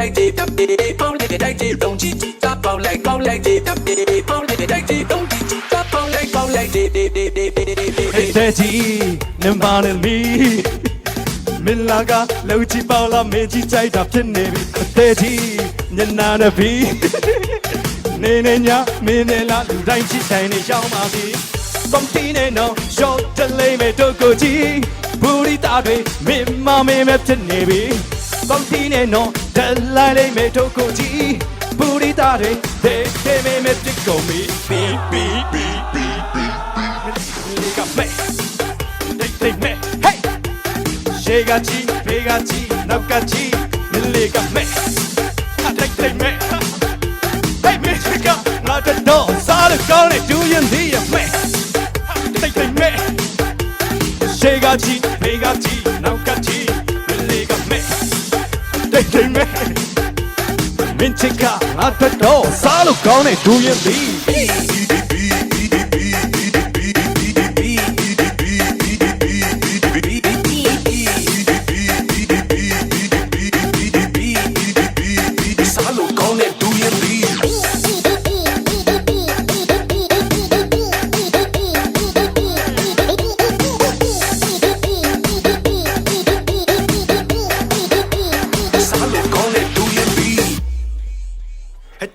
ပေါက်လိုက်တိုက်တဲ့တုံးချီချီတာပေါက်လိုက်ပေါက်လိုက်တဲ့တပ်တဲ့ပေါက်လိုက်တိုက်တဲ့တုံးချီချီတာပေါက်လိုက်ပေါက်လိုက်တဲ့တဲ့တဲ့တဲ့တဲ့တဲ့တဲ့ကြီးနမနဲ့မီမင်းလာကလောက်ချီပေါလာမေကြီးကြိုက်တာဖြစ်နေပြီတဲ့ကြီးညနာနဲ့ပြီနေနေညာမင်းနဲ့လာလူတိုင်းချစ်ဆိုင်နေရှောင်းပါပြီကွန်တီနေနော်ရှော့တလေးမဲ့တို့ကိုကြီးဘူရီတာတွေမင်းမမင်းမဲ့ဖြစ်နေပြီကွန် တီနေနော်ဒလိုက်လေးမဲ့တို့ကိုကြီးဘူရီတာတွေဒေဒေမင်းမဲ့ဖြစ်ကုန်ပြီဘီဘီဘီဘီဘီလေးကမဲ့တိတ်တိတ်မဲ့ဟေးရှေကကြီးဘေကကြီးနောက်ကကြီးမလေးကမဲ့ဟာတိတ်တိတ်မဲ့ဟေးမေချကငါတော့စားရကောင်းနေဒူရင်ဒီရမဲ့တိတ်တိတ်မဲ့ရှေကကြီးဘေကကြီးနောက်ကကြီးမလေးကမဲ့ တိတ်တိတ်မဲ့မင်းချကငါတော့စားလို့ကောင်းနေဒူရင်ဒီစား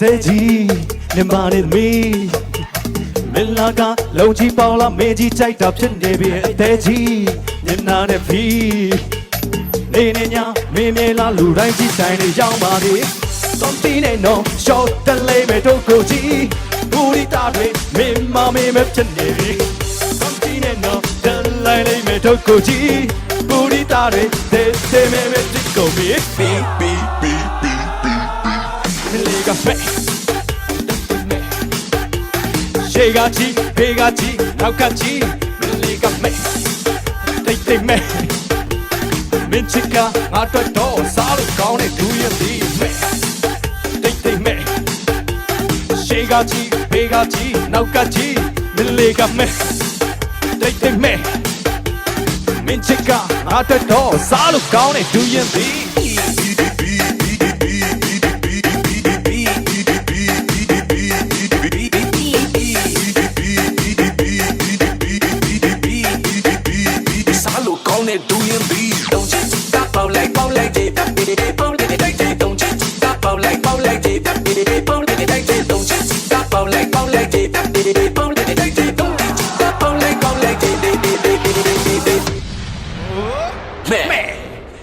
သေးကြီးနေမနေမီမလာကလုံကြီးပေါလာမေကြီးကြိုက်တာဖြစ်နေပြီအသေးကြီးညနာနဲ့ဖီနေနေညာမင်းမေလာလူတိုင်းကြီးဆိုင်နေရောက်ပါလေကွန်တီနေနော်ရှော့တလေးမဲ့တို့ကိုကြီးဘူရီတာတွေမင်းမမေးမဲ့ဖြစ်နေပြီကွန်တီနေနော်တလိုက်လေးမဲ့တို့ကိုကြီးဘူရီတာတွေဒေဒေမဲမဲ့ဖြစ်ကုန်ပြီဘီဘီဘီဘီဘီမလေးက မဲ့ရှေကကြီးဘေကကြီးနောက်ကကြီးမလေးကမဲ့တိတ်တိတ်မဲ့မင်းချကငါတော့တော့စားလို့ကောင်းတဲ့ဒူရင်ဒီမဲ့တိတ်တိတ်မဲ့ရှေကကြီးဘေကကြီးနောက်ကကြီးမလေးကမဲ့တိတ်တိတ်မဲ့မင်းချကငါတော့တော့စားလို့ကောင်းတဲ့ဒူရင်ဒီစားလို့ ကောင်းတဲ့ဒူရင်ဘီတုံးချီချီတာပေါက်လိုက်ပေါက်လိုက်တဲ့တပ်တဲ့ပေါက်လိုက်တိုက်တဲ့တုံးချီချီတာပေါက်လိုက်ပေါက်လိုက်တဲ့တပ်တဲ့ပေါက်လိုက်